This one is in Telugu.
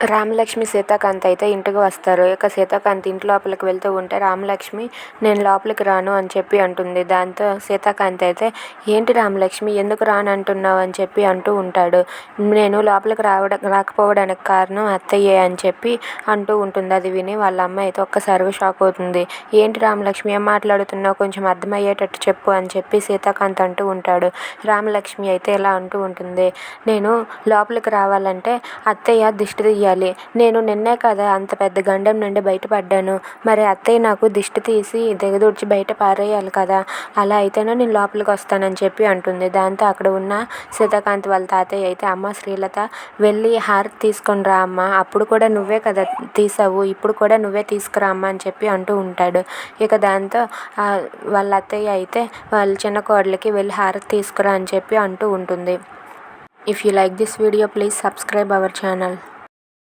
రామలక్ష్మి సీతాకాంత్ అయితే ఇంటికి వస్తారు. ఇక సీతాకాంత్ ఇంటి లోపలికి వెళ్తూ ఉంటే రామలక్ష్మి నేను లోపలికి రాను అని చెప్పి అంటుంది. దాంతో సీతాకాంత్ అయితే ఏంటి రామలక్ష్మి ఎందుకు రాను అంటున్నావు అని చెప్పి అంటూ ఉంటాడు. నేను లోపలికి రావడం రాకపోవడానికి కారణం అత్తయ్యే అని చెప్పి అంటూ ఉంటుంది. అది విని వాళ్ళ అమ్మ అయితే ఒక్కసారిగా షాక్ అవుతుంది. ఏంటి రామలక్ష్మి ఏం మాట్లాడుతున్నావు? కొంచెం అర్థమయ్యేటట్టు చెప్పు అని చెప్పి సీతాకాంత్ అంటూ ఉంటాడు. రామలక్ష్మి అయితే ఇలా అంటూ ఉంటుంది. నేను లోపలికి రావాలంటే అత్తయ్య దిష్టి చేయాలి. నేను నిన్నే కదా అంత పెద్ద గండం నుండి బయటపడ్డాను. మరి అత్తయ్య నాకు దిష్టి తీసి దిగదూడ్చి బయట పారేయాలి కదా. అలా అయితేనే నేను లోపలికి వస్తానని చెప్పి అంటుంది. దాంతో అక్కడ ఉన్న సీతాకాంత్ వాళ్ళ తాతయ్య అయితే అమ్మ శ్రీలత వెళ్ళి హారతి తీసుకొని రా అమ్మ. అప్పుడు కూడా నువ్వే కదా తీసావు. ఇప్పుడు కూడా నువ్వే తీసుకురా అమ్మ అని చెప్పి అంటూ ఉంటాడు. ఇక దాంతో వాళ్ళ అత్తయ్య అయితే వాళ్ళ చిన్న కోడలికి వెళ్ళి హారతి తీసుకురా అని చెప్పి అంటూ ఉంటుంది. If you like this video please subscribe our channel